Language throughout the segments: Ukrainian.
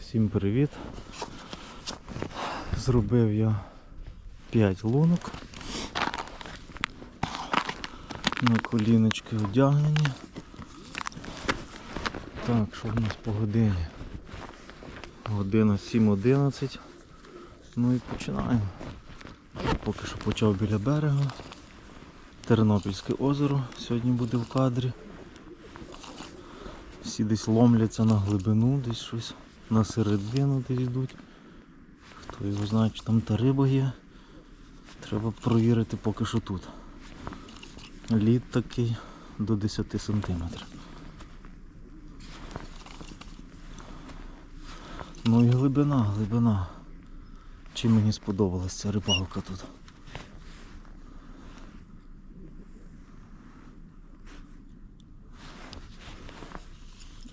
всім привіт. Зробив я 5 лунок. На коліночки одягнені. Так, що в нас по годині? Година 7.11. Ну і починаємо. Поки що почав біля берега. Тернопільське озеро сьогодні буде в кадрі. Всі десь ломляться на глибину, десь щось на середину десь йдуть. Хто його знає, чи там та риба є. Треба провірити поки що тут. Лід такий до 10 сантиметрів. Ну і глибина, глибина. Чим мені сподобалась ця рибалка тут.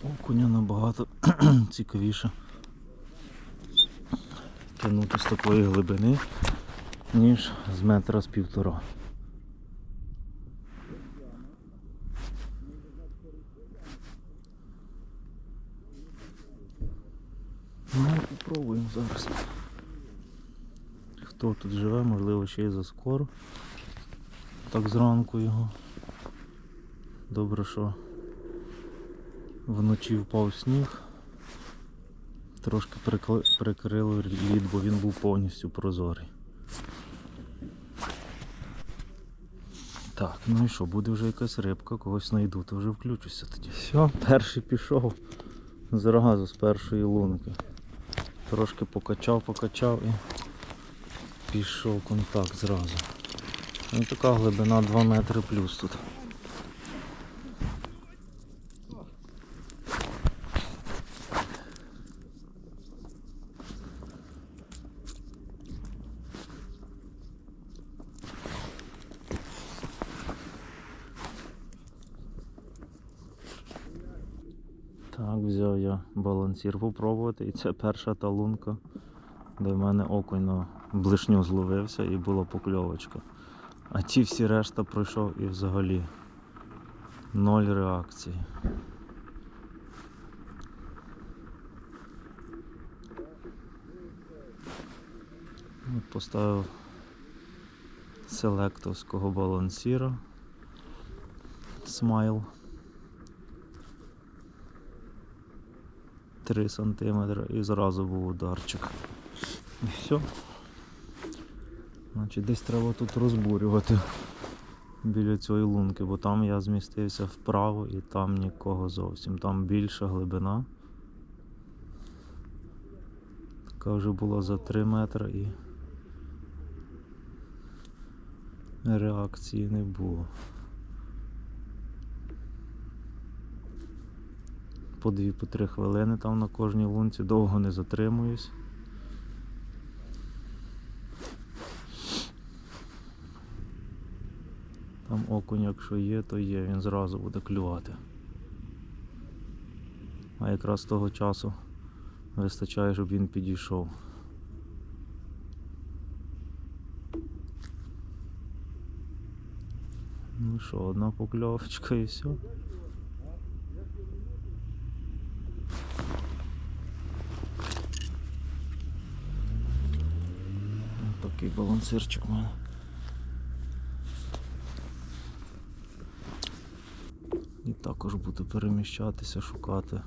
Окуня набагато цікавіше тягнути з такої глибини, ніж з метра з півтора. Ну, попробуємо зараз. Хто тут живе, можливо, ще й заскоро. Так зранку його. Добре, що Вночі впав сніг, трошки прикрило лід, бо він був повністю прозорий. Так, ну і що, буде вже якась рибка, когось знайду, то вже включуся тоді. Все, перший пішов зразу з першої лунки. Трошки покачав, покачав і пішов контакт зразу. Ну така глибина 2 метри плюс тут. Так, взяв я балансір попробувати і це перша та лунка, де в мене окунь на блишню зловився і була покльовочка. А ті всі решта пройшов і взагалі ноль реакції. От Поставив селектовського балансіра смайл. 3 см і зразу був ударчик. І все. Значить десь треба тут розбурювати біля цієї лунки, бо там я змістився вправо і там нікого зовсім. Там більша глибина. Така вже була за 3 метри і реакції не було. По 2-3 хвилини там на кожній лунці, довго не затримуюсь. Там окунь, якщо є, то є, він зразу буде клювати. А якраз того часу вистачає, щоб він підійшов. Ну що, одна покльовочка і все. Такий балансирчик у мене. І також буду переміщатися, шукати.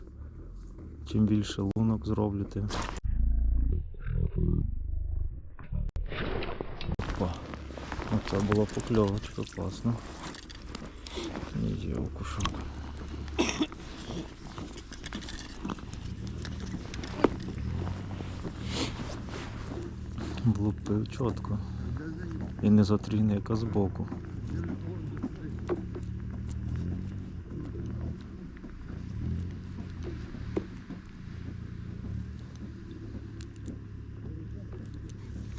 Чим більше лунок зроблю, тим. Опа. Оце була покльовочка, класно. Є окушок. Влупив чітко. І не затрійне, яка збоку.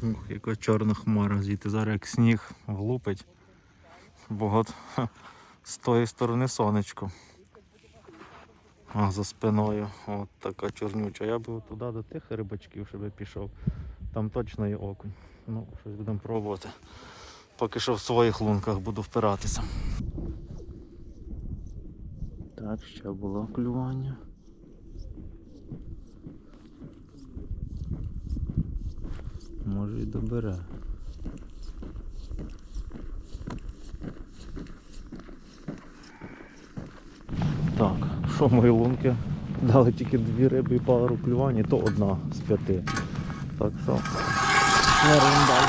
Ух, яка чорна хмара звідти. Зараз як сніг влупить. Бо от з тої сторони сонечко. А за спиною от така чорнюча. Я би туди до тих рибачків, щоб пішов. Там точно є окунь. Ну, щось будемо пробувати. Поки що в своїх лунках буду впиратися. Так, ще було клювання. Може і добере. Так, що мої лунки? Дали тільки дві риби і пару клювань, і то одна з п'яти. Так що нервим далі.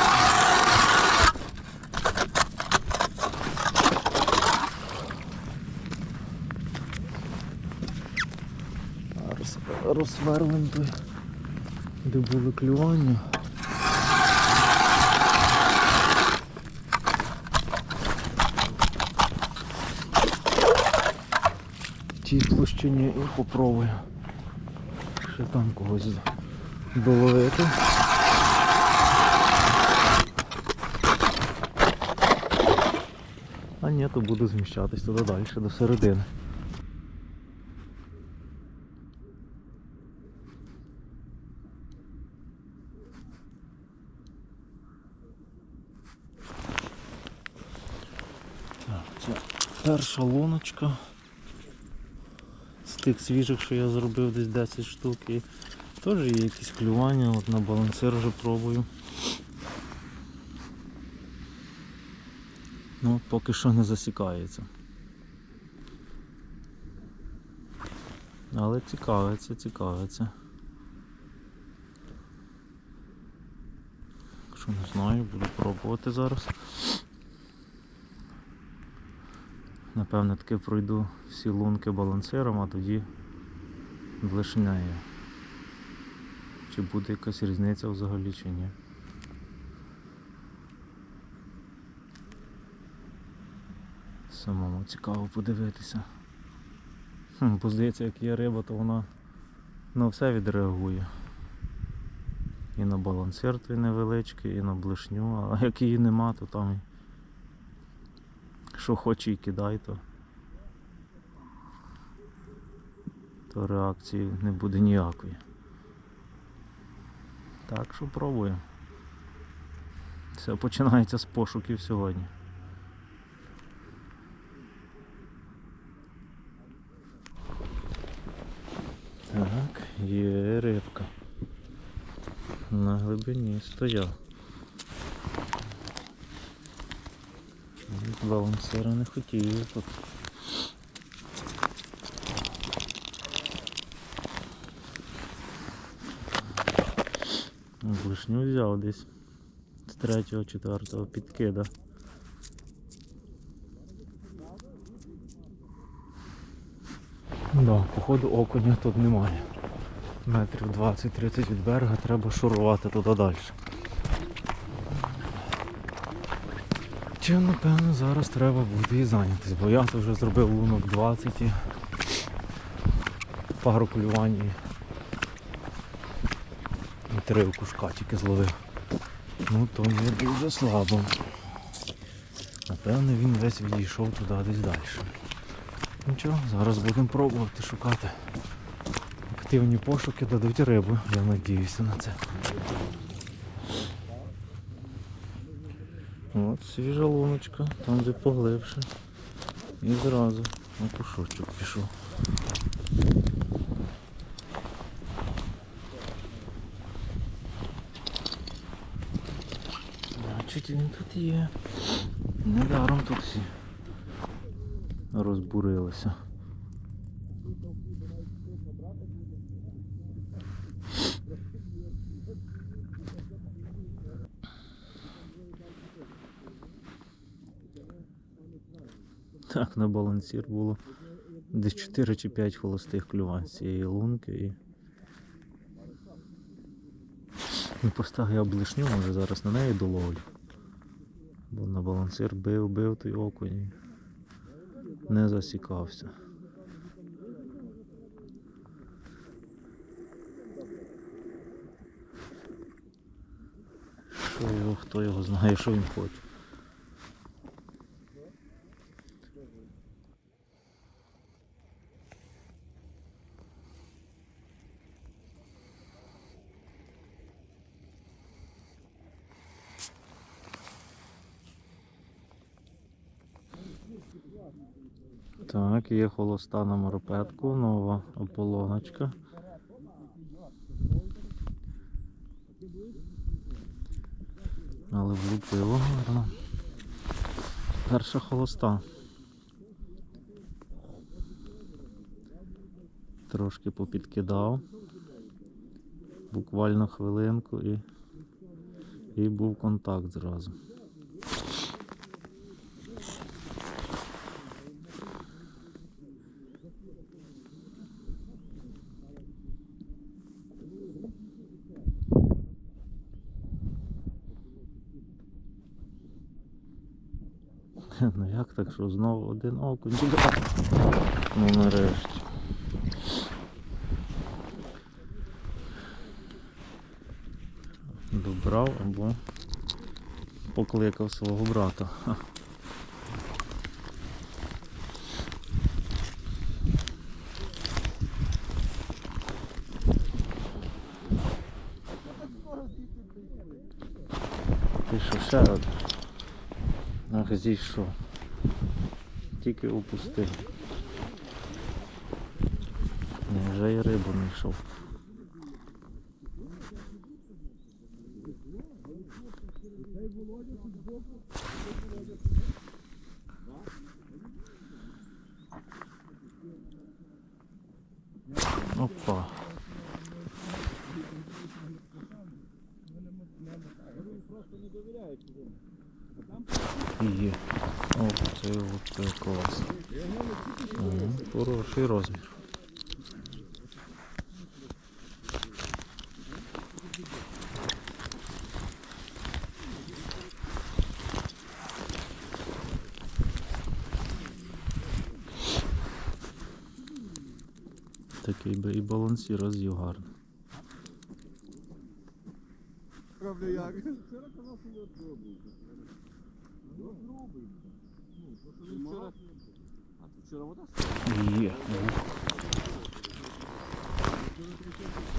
Роз, розсверлим той, де були клювання. В тій площині і попробую. Ще там когось доловити. А ні, то буду зміщатись туди далі, до середини. Це перша луночка. З тих свіжих, що я зробив десь 10 штук. І теж є якісь клювання, от на балансир вже пробую. Ну, поки що не засікається. Але цікавиться, цікавиться. Що не знаю, буду пробувати зараз. Напевно таки пройду всі лунки балансиром, а тоді блишнею. Чи буде якась різниця взагалі чи ні. Самому цікаво подивитися. Хм, бо здається, як є риба, то вона на все відреагує. І на балансир той невеличкий, і на блишню, а як її нема, то там і що хоче і кидай, то, то реакції не буде ніякої. Так що пробуємо. Все починається з пошуків сьогодні. Так, є рибка. На глибині стояв. Балансира не хотів тут. Блишню взяв десь з третього, четвертого підкида. Да, походу окуня тут немає. Метрів 20-30 від берега треба шурувати туди далі. Чим, напевно, зараз треба буде і зайнятися, бо я вже зробив лунок 20 і пару і три окушка тільки зловив. Ну то є дуже слабо. Напевно він весь відійшов туди десь далі. Нічого, зараз будемо пробувати шукати. Активні пошуки дадуть рибу, я надіюся на це. От свіжа луночка, там де поглибше. І зразу на кушочок пішов. Значить він тут є. Недаром тут всі розбурилися. Так, на балансір було десь 4 чи 5 холостих клювань цієї лунки і. І поставив я блишню, може зараз на неї доловлю. Бо на балансир бив, бив той окунь не засікався. Що його, хто його знає, що він хоче. Так, є холоста на морпетку, нова ополоночка. Але влупило гарно. Перша холоста. Трошки попідкидав. Буквально хвилинку і, і був контакт зразу. Ну як так, що знову один окунь? Ну нарешті. Добрав або покликав свого брата. Ти що ще один? Ах, зійшов. Тільки опустив. Вже і рибу не йшов. Опа. Є. О, це, от, це клас. Ага, хороший розмір. Такий би і балансір роз'їв гарно. Правда як? Вчора казав, що його пробуй. Ну, пробуй. Ну, то, що він вчора... А тут вода Є.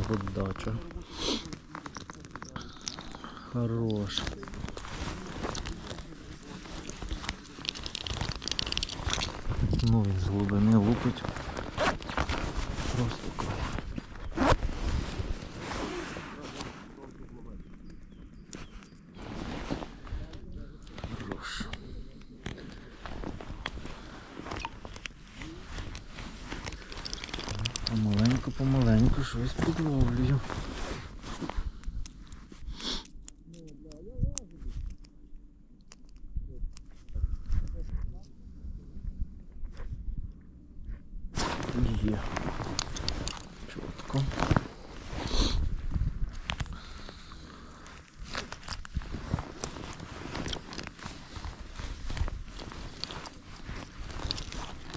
Подача. Хорош. Ну він з глибини лупить. Просто кайф. Хорош. Помаленьку, помаленьку щось підловлюю. Є. Чітко.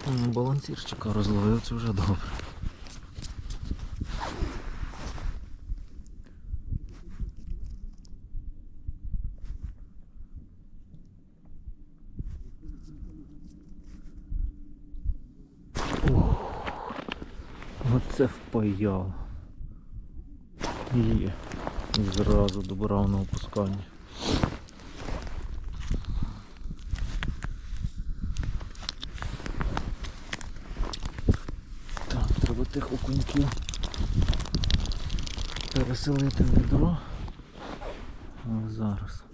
Ну, балансірчика розловив, це вже добре. Ух, впаяв. Є. Зразу добрав на опускання. Так, треба тих окуньків переселити в відро. Зараз.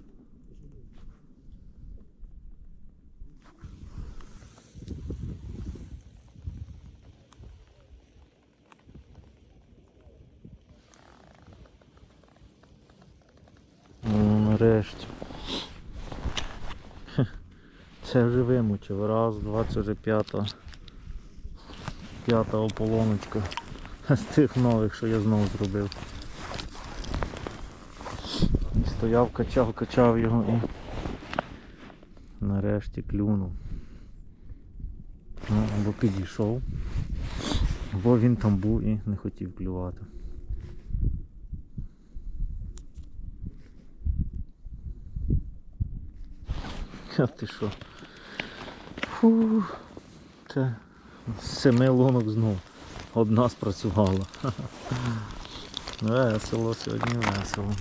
Ну, нарешті. Хе, Це вже вимучив. Раз, два, це вже п'ята. П'ята ополоночка. З тих нових, що я знову зробив. І стояв, качав, качав його і нарешті клюнув. Ну, або підійшов, або він там був і не хотів клювати. А ти що? Фу, це з семи лунок знов. Одна спрацювала. Весело сьогодні весело.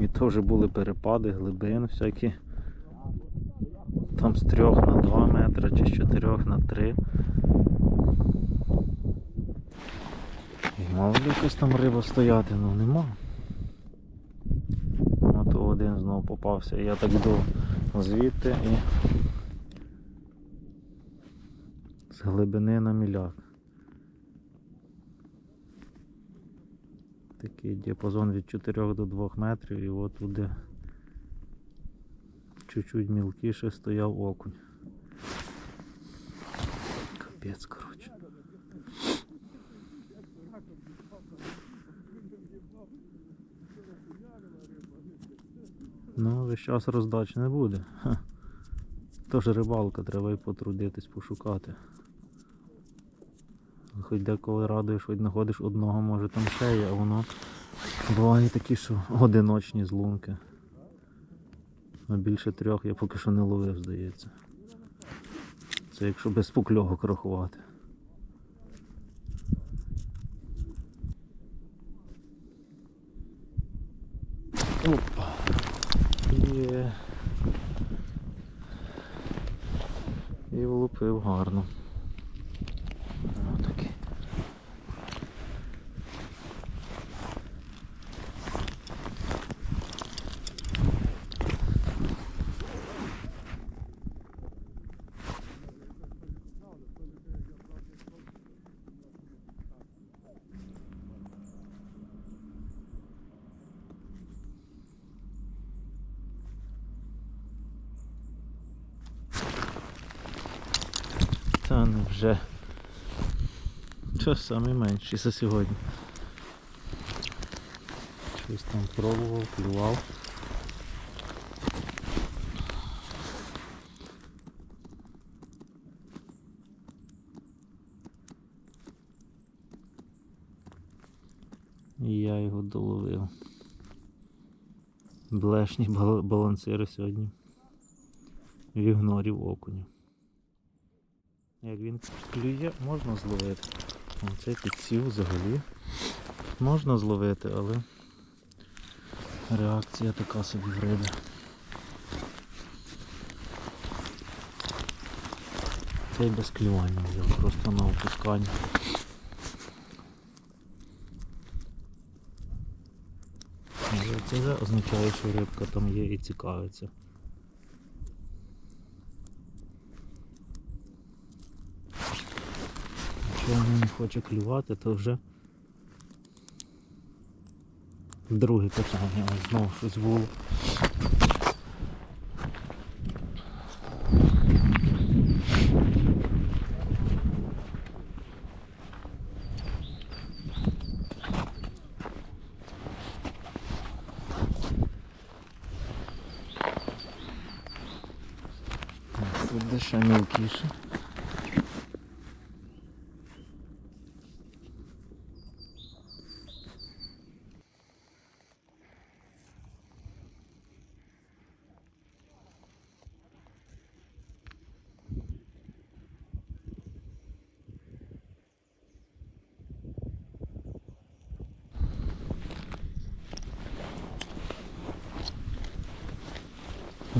І то вже були перепади, глибин всякі. Там з трьох на 2 метри чи з чотирьох на 3. І мав би якась там риба стояти, ну нема. А то один знову попався. Я так йду звідти і з глибини на міляк. Такий діапазон від 4 до 2 метрів і от туди чуть-чуть мілкіше стояв окунь. Капець, коротше. Ну, весь час роздач не буде. Тож рибалка, треба і потрудитись, пошукати. Хоч деколи радуєш, хоч знаходиш одного, може там ще є, а воно буває такі, що одиночні злунки. А більше трьох я поки що не ловив, здається. Це якщо без покльовок рахувати. Опа. Є. І влупив гарно. Отакий. Не вже. Що саме за сьогодні. Щось там пробував, клював. І я його доловив. Блешні балансири сьогодні. В ігнорі в окуні. Як він клює, можна зловити. Оце підсів взагалі. Можна зловити, але реакція така собі в риби. Цей без клювання взяв, просто на опускання. Це вже означає, що рибка там є і цікавиться. Якщо вона не хоче клювати, то вже друге питання. Ось знову щось було. Тут ще мілкіше.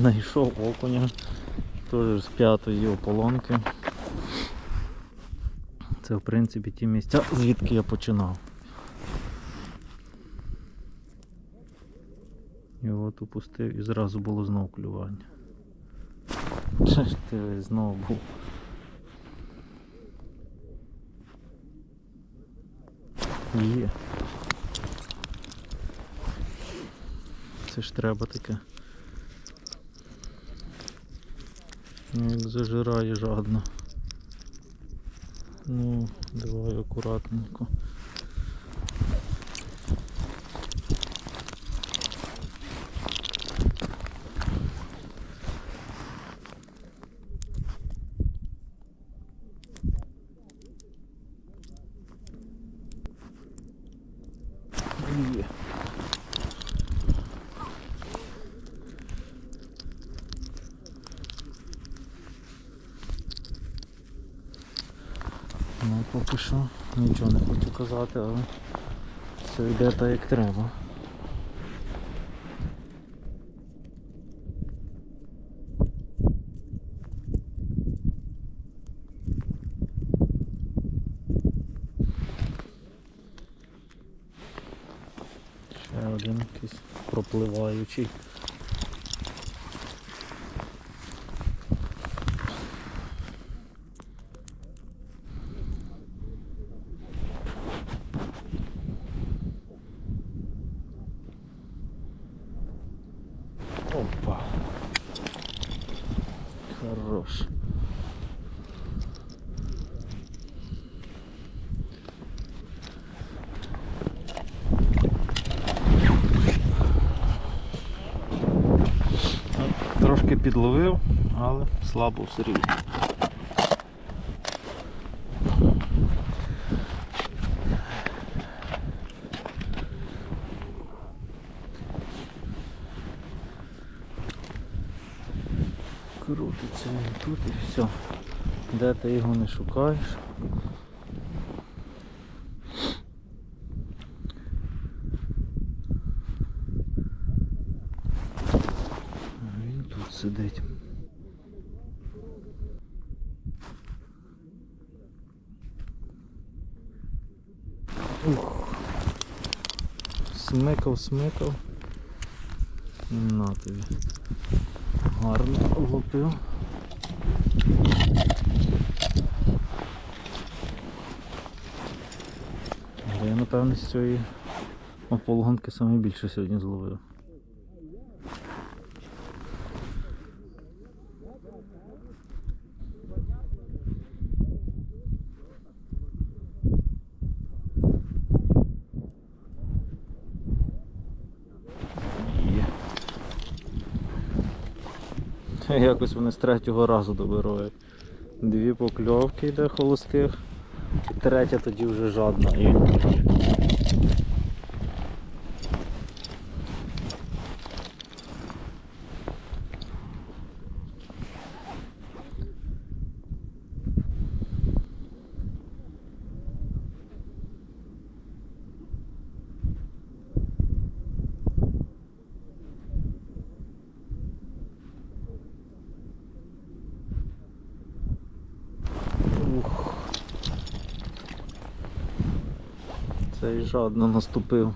Знайшов окуня, теж з п'ятої ополонки. Це в принципі ті місця, звідки я починав. І от упустив і зразу було знов клювання. Це ж ти знову був. Є. Це ж треба таке. Ну, Як зажирає жадно. Ну, давай акуратненько. Є. Ну, поки що нічого не хочу казати, але все йде так як треба. Ще один якийсь пропливаючий. Опа. Хорош. От, Трошки підловив, але слабо все рівно. Крутиться він тут і все. Де ти його не шукаєш? Він тут сидить. Ух. Смикав, смикав. На тобі. Гарно влупив. Але я напевно з цієї ополгонки найбільше сьогодні зловив. Є. Якось вони з третього разу добирають. Дві покльовки йде холостих, третя тоді вже жадна. Ух. Цей одну наступив.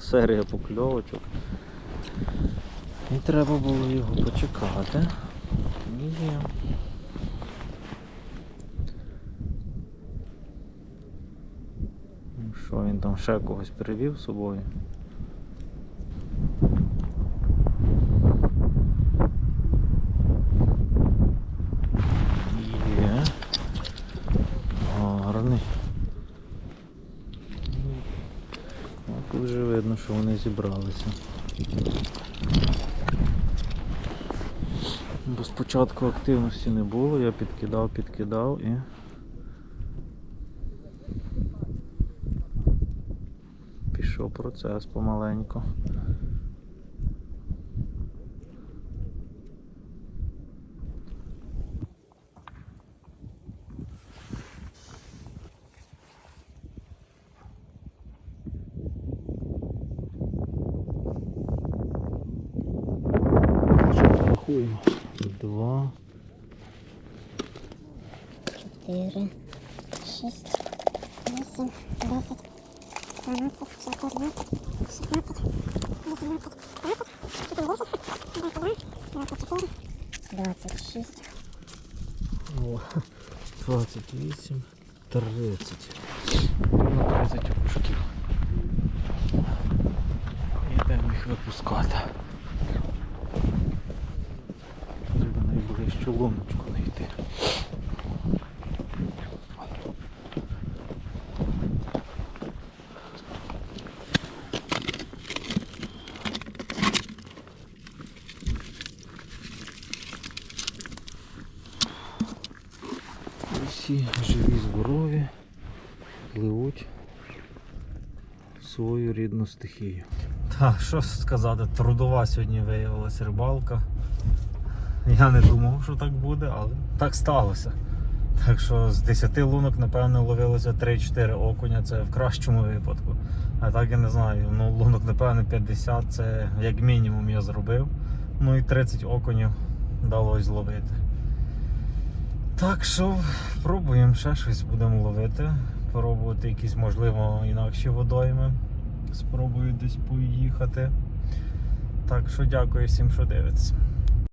ціла серія покльовочок. І треба було його почекати. Є. Ну, що він там ще когось привів з собою? Зібралися. Бо спочатку активності не було, я підкидав, підкидав і. Пішов процес помаленьку. 30. Рідну стихію. Так, що сказати, трудова сьогодні виявилася рибалка. Я не думав, що так буде, але так сталося. Так що з 10 лунок, напевно, ловилося 3-4 окуня, це в кращому випадку. А так я не знаю, ну лунок, напевно, 50 це як мінімум я зробив. Ну і 30 окунів вдалося зловити. Так що пробуємо ще щось будемо ловити. Пробувати якісь, можливо, інакші водойми. Спробую десь поїхати. Так що дякую всім, що дивиться.